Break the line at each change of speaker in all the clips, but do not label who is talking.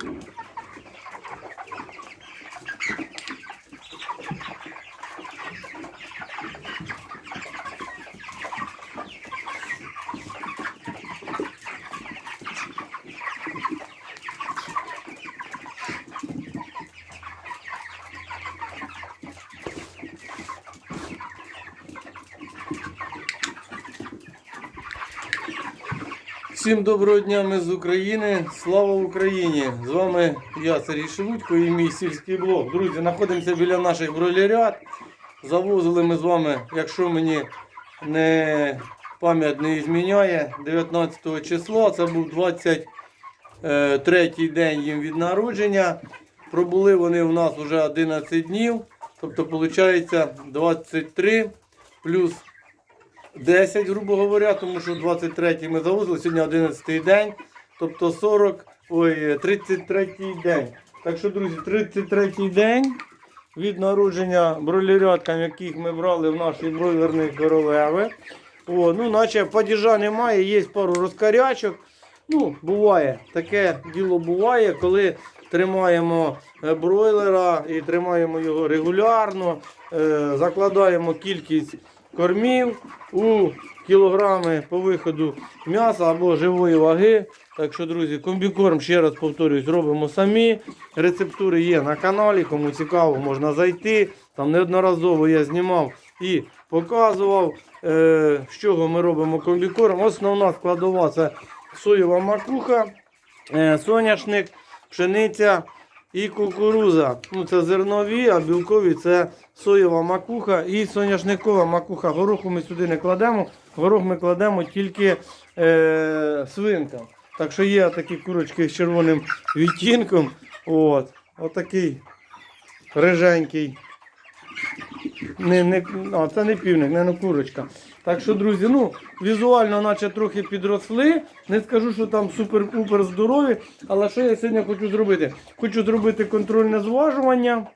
Thank you. Всім доброго дня, ми з України. Слава Україні! З вами я, Сергій Шелудько і мій сільський блог. Друзі, знаходимося біля наших бройлерят. Завозили ми з вами, якщо мені не пам'ять не зміняє, 19 числа. Це був 23 день їм від народження. Пробули вони у нас вже 11 днів. Тобто, виходить, 23 плюс 10, грубо говоря, тому що 23 ми завозили, сьогодні 11 день, тобто 40, ой, 33 день. Так що, друзі, 33 день від народження бройлеряткам, яких ми брали в нашій бройлерній королеви. О, ну, наче падіжа немає, є пару розкарячок. Ну, буває, таке діло буває, коли тримаємо е, бройлера і тримаємо його регулярно, е, закладаємо кількість кормів у кілограми по виходу м'яса або живої ваги. Так що, друзі, комбікорм, ще раз повторюсь, робимо самі. Рецептури є на каналі, кому цікаво, можна зайти. Там неодноразово я знімав і показував, е, з чого ми робимо комбікорм. Основна складова це соєва макуха, е, соняшник, пшениця і кукуруза. Ну, це зернові, а білкові це соєва макуха і соняшникова макуха. Гороху ми сюди не кладемо. Горох ми кладемо тільки е, свинкам. Так що є такі курочки з червоним відтінком. От. Отакий риженький. Не, не, а, це не півник, не курочка. Так що, друзі, ну, візуально наче трохи підросли. Не скажу, що там супер-пупер здорові. Але що я сьогодні хочу зробити? Хочу зробити контрольне зважування.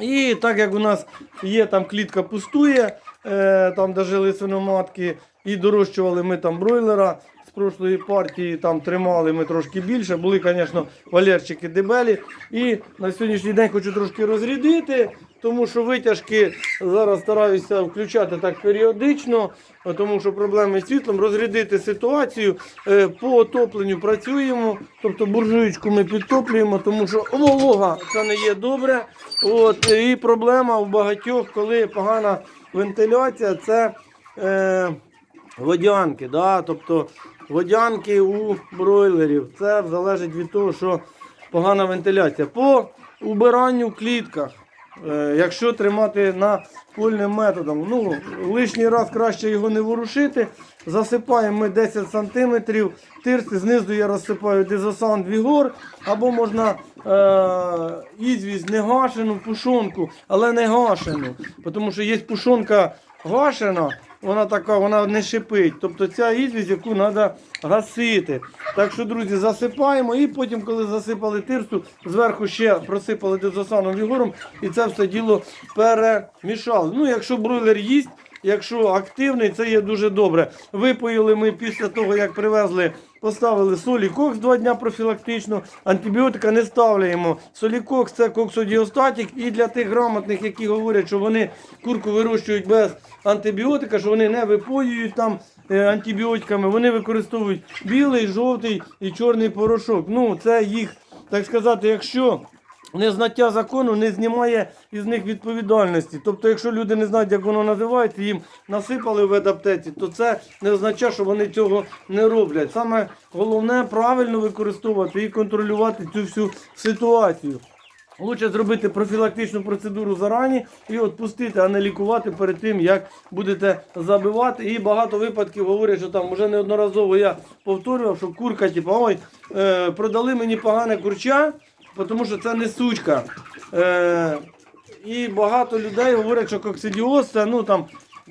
І так як у нас є там клітка пустує, е, там де жили свиноматки, і дорощували ми там бройлера прошлої партії, там тримали ми трошки більше. Були, звісно, валерчики дебелі. І на сьогоднішній день хочу трошки розрядити, тому що витяжки зараз стараюся включати так періодично, тому що проблеми з світлом, розрядити ситуацію. Е, По отопленню працюємо, тобто буржуєчку ми підтоплюємо, тому що волога це не є добре. От, і проблема у багатьох, коли погана вентиляція, це е, водянки. Да? Тобто водянки у бройлерів. Це залежить від того, що погана вентиляція. По убиранню в клітках. Е, Якщо тримати на польним методом, ну лишній раз краще його не ворушити. Засипаємо ми 10 см, тирси знизу я розсипаю дезосан Вігор, або можна е, ізвість не гашену пушонку, але не гашену. Тому що є пушонка гашена, вона така, вона не шипить. Тобто ця ізвість, яку треба гасити. Так що, друзі, засипаємо і потім, коли засипали тирсу, зверху ще просипали дезосаном вігором і це все діло перемішали. Ну, якщо бройлер їсть, якщо активний, це є дуже добре. Випоїли ми після того, як привезли, поставили солікокс два дня профілактично. Антибіотика не ставляємо. Солікокс це коксодіостатік. І для тих грамотних, які говорять, що вони курку вирощують без антибіотика, що вони не випоюють там е, антибіотиками, вони використовують білий, жовтий і чорний порошок. Ну, це їх, так сказати, якщо. Незнаття закону не знімає із них відповідальності. Тобто, якщо люди не знають, як воно називається, їм насипали в ведаптеці, то це не означає, що вони цього не роблять. Саме головне правильно використовувати і контролювати цю всю ситуацію. Лучше зробити профілактичну процедуру зарані і відпустити, а не лікувати перед тим, як будете забивати. І багато випадків говорять, що там вже неодноразово я повторював, що курка, типу, ой, е, продали мені погане курча, тому що це не сучка. Е, і багато людей говорять, що коксидіоз це ну там.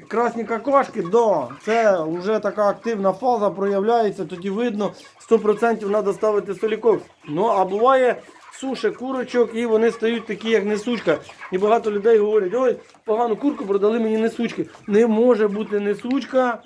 Красні какашки, да, це вже така активна фаза проявляється, тоді видно, 100% треба ставити солікокс. Ну, а буває суше курочок і вони стають такі, як несучка. І багато людей говорять, ой, погану курку продали мені несучки. Не може бути несучка,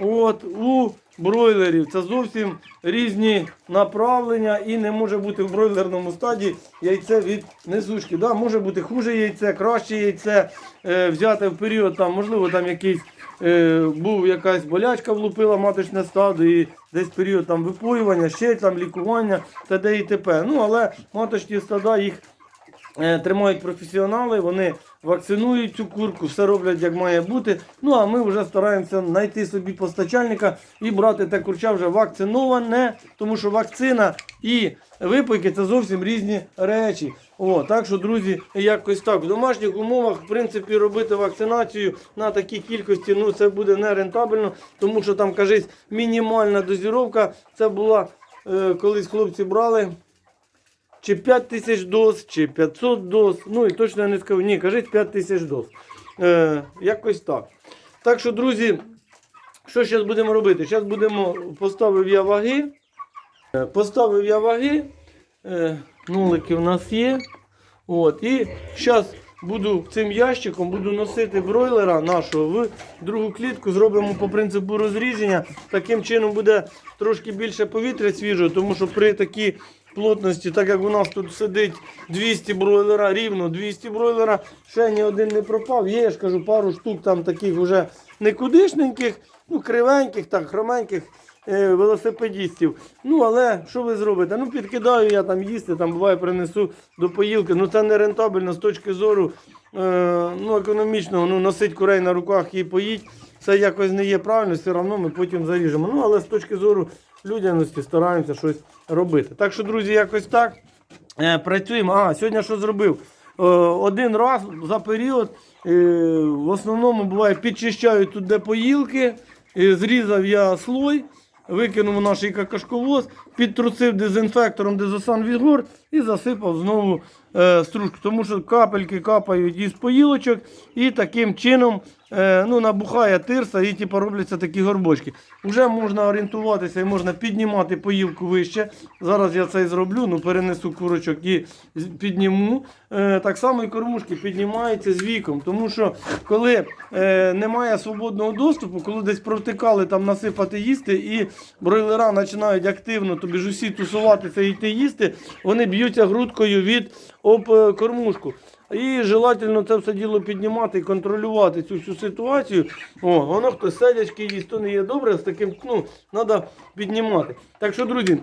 От у бройлерів це зовсім різні направлення і не може бути в бройлерному стаді яйце від несушки. Да, може бути хуже яйце, краще яйце е, взяти в період, там, можливо, там якийсь е, був якась болячка влупила маточне стадо і десь період там випоювання, ще там лікування та де і т.п. Ну, але маточні стада їх е, тримають професіонали, вони вакцинують цю курку, все роблять як має бути. Ну а ми вже стараємося знайти собі постачальника і брати те курча вже вакциноване, тому що вакцина і випойки це зовсім різні речі. О, так що, друзі, якось так. В домашніх умовах, в принципі, робити вакцинацію на такій кількості, ну це буде не рентабельно, тому що там, кажись, мінімальна дозіровка. Це була е, колись хлопці брали чи 5 тисяч доз, чи 500 доз. Ну і точно я не скажу. Ні, кажіть 5 тисяч доз. Е, якось так. Так що, друзі, що зараз будемо робити? Зараз будемо поставив я ваги. Е, Поставив я ваги. Е, нулики в нас є. От, і зараз буду цим ящиком буду носити бройлера нашого в другу клітку. Зробимо по принципу розріження. Таким чином буде трошки більше повітря свіжого, тому що при такій плотності, так як у нас тут сидить 200 бройлера, рівно 200 бройлера, ще ні один не пропав. Є, я ж кажу, пару штук там таких вже никудишненьких, ну кривеньких, так, хроменьких е, велосипедістів. Ну, але що ви зробите? Ну, підкидаю я там їсти, там буває принесу до поїлки. Ну це не рентабельно з точки зору е, ну, економічного. Ну, носить курей на руках і поїть. Це якось не є правильно, все одно ми потім заріжемо. Ну, але з точки зору людяності стараємося щось робити. Так що, друзі, якось так. Е, працюємо. А, сьогодні що зробив? Е, один раз за період е, в основному буває підчищаю тут де поїлки, е, зрізав я слой, викинув наш какашковоз, підтрусив дезінфектором дезосан Вігор і засипав знову е, стружку. Тому що капельки капають із поїлочок і таким чином е, ну, набухає тирса і типу, робляться такі горбочки. Вже можна орієнтуватися і можна піднімати поїлку вище. Зараз я це і зроблю, ну, перенесу курочок і підніму. Е, так само і кормушки піднімаються з віком. Тому що коли е, немає свободного доступу, коли десь провтикали там насипати їсти, і бройлера починають активно тобі ж усі тусуватися і йти їсти, вони б'ються грудкою від об е, кормушку. І желательно це все діло піднімати і контролювати цю всю ситуацію. О, воно хто сидячки їсть, то не є добре, з таким ну, треба піднімати. Так що, друзі,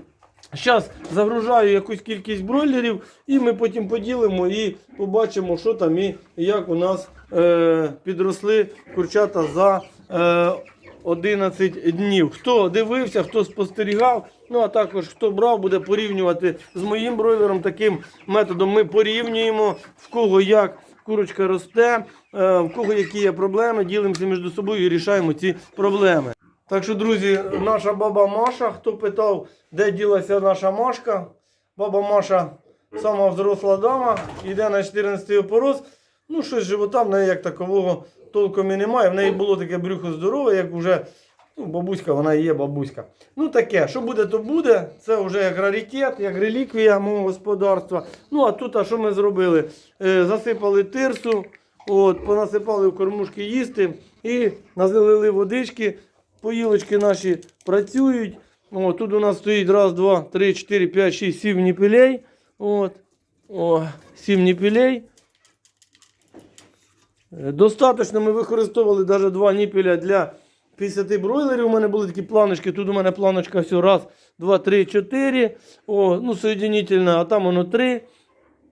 Зараз загружаю якусь кількість бройлерів, і ми потім поділимо і побачимо, що там і як у нас е, підросли курчата за е, 11 днів. Хто дивився, хто спостерігав, ну а також хто брав, буде порівнювати з моїм бройлером. Таким методом ми порівнюємо, в кого як курочка росте, е, в кого які є проблеми, ділимося між собою і рішаємо ці проблеми. Так що, друзі, наша баба Маша, хто питав, де ділася наша Машка, баба Маша сама взросла дама, йде на 14 опороз. Ну, щось живота в неї як такового толком і немає. В неї було таке брюхо здорове, як вже ну, бабуська, вона і є бабуська. Ну таке, що буде, то буде. Це вже як раритет, як реліквія мого господарства. Ну а тут, а що ми зробили? Е, засипали тирсу, от, понасипали в кормушки їсти і назалили водички. Поїлочки наші працюють. О, тут у нас стоїть раз, два, три, чотири, п'ять, шість, сім ніпілей. От. О, сім ніпілей. Е, Достаточно ми використовували навіть два ніпеля для 50 бройлерів. У мене були такі планочки. Тут у мене планочка все раз, два, три, чотири. О, ну, соєдинительна, а там воно три.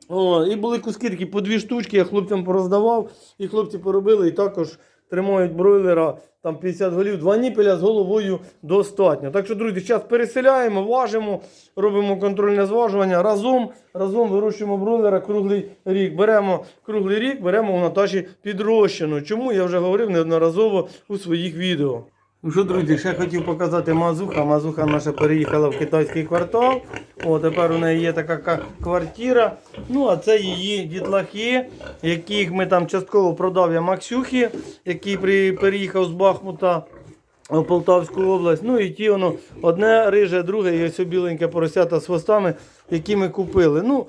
О, і були куски такі по дві штучки, я хлопцям пороздавав, і хлопці поробили, і також тримають бройлера там 50 голів, два ніпеля з головою достатньо. Так що, друзі, зараз переселяємо, важимо, робимо контрольне зважування разом, разом вирощуємо бройлера круглий рік. Беремо круглий рік, беремо у Наташі підрощену. Чому я вже говорив неодноразово у своїх відео. Що, друзі, ще хотів показати Мазуха. Мазуха наша переїхала в китайський квартал. О, тепер у неї є така квартира. Ну, а це її дітлахи, яких ми там частково продав я Максюхі, який при, переїхав з Бахмута в Полтавську область. Ну і ті воно одне риже, друге, і ось біленьке поросята з хвостами, які ми купили. Ну,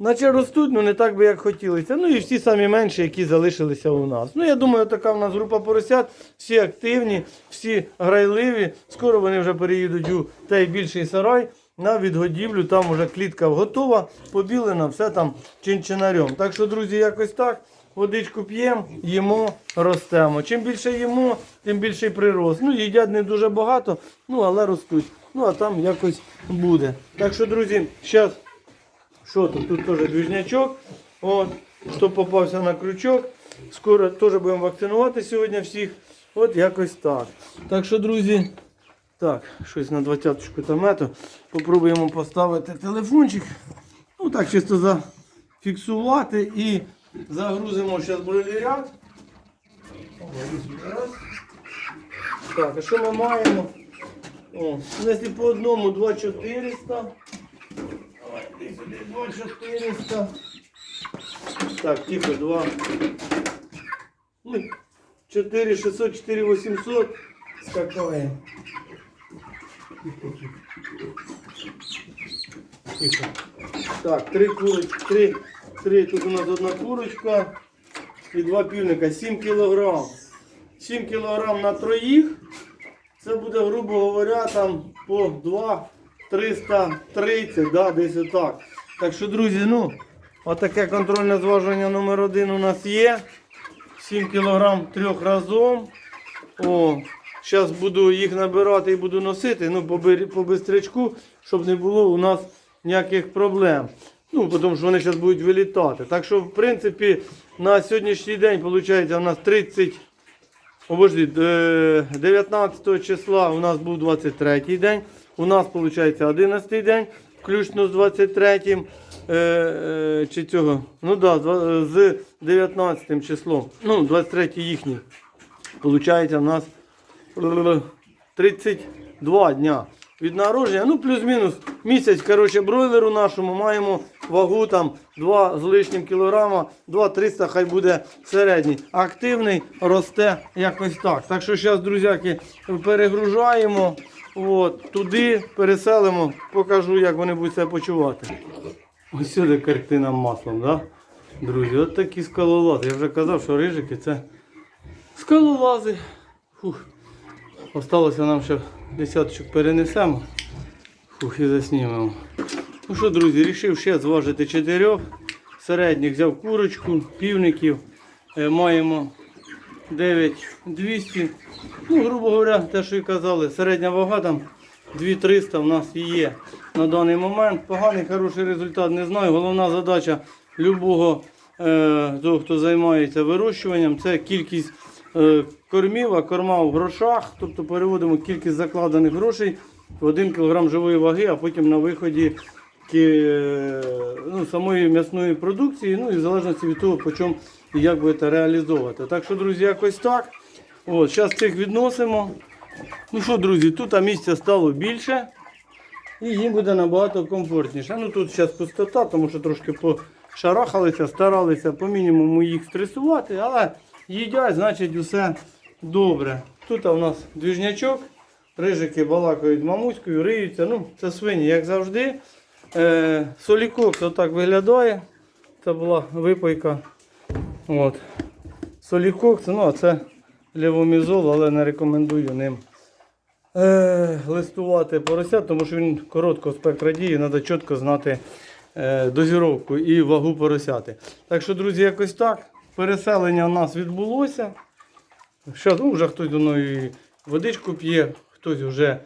наче ростуть, ну не так би як хотілося. Ну і всі самі менші, які залишилися у нас. Ну я думаю, така в нас група поросят, всі активні, всі грайливі. Скоро вони вже переїдуть у той більший сарай на відгодівлю. Там вже клітка готова, побілена, все там чинчинарем. Так що, друзі, якось так. Водичку п'ємо, їмо, ростемо. Чим більше їмо, тим більший прирост. Ну, їдять не дуже багато, ну але ростуть. Ну а там якось буде. Так що, друзі, зараз що тут? Тут теж двіжнячок. От, хто попався на крючок. Скоро теж будемо вакцинувати сьогодні всіх. От якось так. Так що, друзі, так, щось на 20-ку там ето. Попробуємо поставити телефончик. Ну так, чисто зафіксувати і загрузимо зараз бройлерят. Так, а що ми маємо? О, ну, якщо по одному 2400. Сюди, 2400. Так, тихо, 2. Ну, 4600, 4800. Скакаємо. Тихо. Так, три курочки, три, три. Тут у нас одна курочка і два півника. 7 кілограм. 7 кілограм на троїх. Це буде, грубо говоря, там по 2 330, да, десь отак. Так що, друзі, ну, отаке контрольне зважування номер один у нас є. 7 кілограм трьох разом. О, зараз буду їх набирати і буду носити, ну, по, по бистрячку, щоб не було у нас ніяких проблем. Ну, тому що вони зараз будуть вилітати. Так що, в принципі, на сьогоднішній день, виходить, у нас 30. Обожди, 19 числа у нас був 23 день, у нас виходить 11 день, включно з 23 е, е, чи цього, ну да, з з 19 числом, ну 23 їхній. Получається у нас 32 дня від народження, ну плюс-мінус місяць, коротше, бройлеру нашому маємо вагу там 2 з лишнім кілограма, 2-300 хай буде середній. Активний росте якось так. Так що зараз, друзяки, перегружаємо от, туди, переселимо, покажу, як вони будуть себе почувати. Ось сюди картина маслом, да? друзі, от такі скалолази. Я вже казав, що рижики це скалолази. Фух. Осталося нам ще десяточок перенесемо. Фух, і заснімемо. Ну що, друзі, вирішив ще зважити чотирьох. Середніх взяв курочку, півників. Е, маємо 9200. Ну, грубо говоря, те, що і казали, середня вага там 2300 в нас є на даний момент. Поганий, хороший результат не знаю. Головна задача любого е, того, хто займається вирощуванням, це кількість е, кормів, а корма в грошах. Тобто переводимо кількість закладених грошей в 1 кг живої ваги, а потім на виході е, ну, самої м'ясної продукції, ну і в залежності від того, по чому і як будете реалізовувати. Так що, друзі, якось так. От, зараз цих відносимо. Ну що, друзі, тут місця стало більше. І їм буде набагато комфортніше. Ну тут зараз пустота, тому що трошки пошарахалися, старалися по мінімуму їх стресувати, але їдять, значить усе добре. Тут у нас двіжнячок, рижики балакають мамуською, риються. Ну, це свині, як завжди. Е, солікокс отак виглядає. Це була випайка. От. Солікокс, ну а це левомізол, але не рекомендую ним е, листувати порося, тому що він короткого спектра дії, треба чітко знати е, дозіровку і вагу поросяти. Так що, друзі, якось так. Переселення у нас відбулося. Що, ну, вже хтось до мною водичку п'є, хтось вже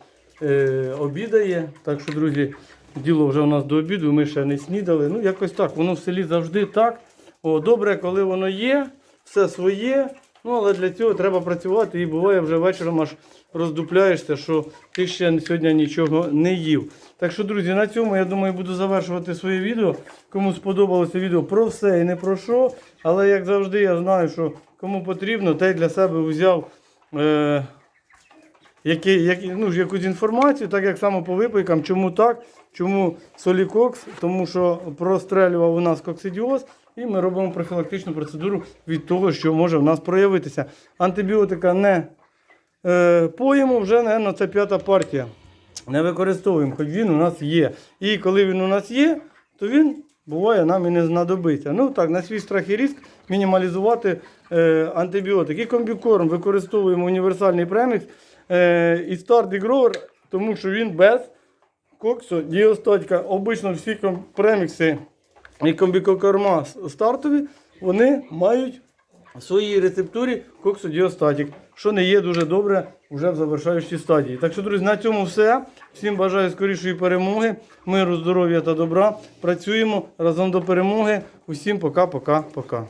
е, обідає. Так що, друзі, діло вже у нас до обіду, ми ще не снідали. Ну, якось так. Воно в селі завжди так. О, добре, коли воно є, все своє. Ну, але для цього треба працювати і буває вже вечором аж роздупляєшся, що ти ще сьогодні нічого не їв. Так що, друзі, на цьому я думаю буду завершувати своє відео. Кому сподобалося відео про все і не про що. Але як завжди, я знаю, що кому потрібно, той для себе взяв. Е- які, які, ну, якусь інформацію, так як само по випайкам, чому так, чому солікокс, тому що прострелював у нас коксидіоз, і ми робимо профілактичну процедуру від того, що може в нас проявитися. Антибіотика не е, поїмо, вже, мабуть, це п'ята партія. Не використовуємо, хоч він у нас є. І коли він у нас є, то він
буває, нам і не знадобиться. Ну так, на свій страх і ризик мінімалізувати е, антибіотик. І комбікорм використовуємо універсальний премікс е, і старт і гровер, тому що він без коксу, діостатика. Обично всі премікси і комбікокорма стартові, вони мають в своїй рецептурі коксодіостатік, що не є дуже добре вже в завершаючій стадії. Так що, друзі, на цьому все. Всім бажаю скорішої перемоги, миру, здоров'я та добра. Працюємо разом до перемоги. Усім пока-пока-пока.